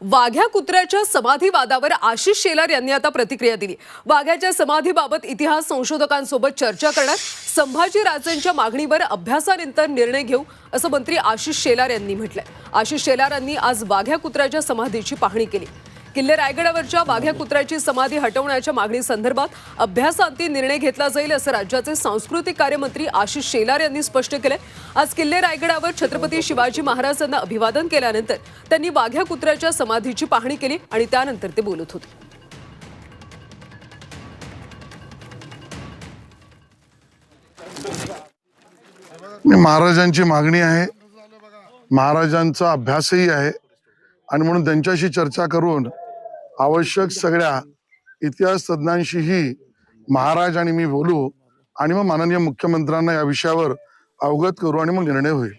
वाघ्या कुत्र्याच्या समाधीवादावर आशिष शेलार यांनी आता प्रतिक्रिया दिली. वाघ्याच्या समाधीबाबत इतिहास संशोधकांसोबत चर्चा करणार संभाजी राजेंच्या मागणीवर अभ्यासानंतर निर्णय घेऊ असं मंत्री आशिष शेलार यांनी म्हटलंय. आशिष शेलारांनी आज वाघ्या कुत्र्याच्या समाधीची पाहणी केली. किल्ले रायगडावरच्या वाघ्या कुत्र्याची समाधी हटवण्याच्या मागणी संदर्भात अभ्यासांती निर्णय घेतला जाईल असं राज्याचे सांस्कृतिक कार्यमंत्री आशिष शेलार यांनी स्पष्ट केले आज किल्ले रायगडावर छत्रपती शिवाजी महाराजांना अभिवादन केल्यानंतर त्यांनी वाघ्या कुत्र्याच्या समाधीची पाहणी केली आणि त्यानंतर ते बोलत होते. महाराजांची मागणी आहे. महाराजांचा अभ्यासही आहे. आणि म्हणून त्यांच्याशी चर्चा करून आवश्यक सगळ्या इतिहास तज्ज्ञांशीही महाराज आणि मी बोलू आणि मग माननीय मुख्यमंत्र्यांना या विषयावर अवगत करू आणि मग निर्णय होईल.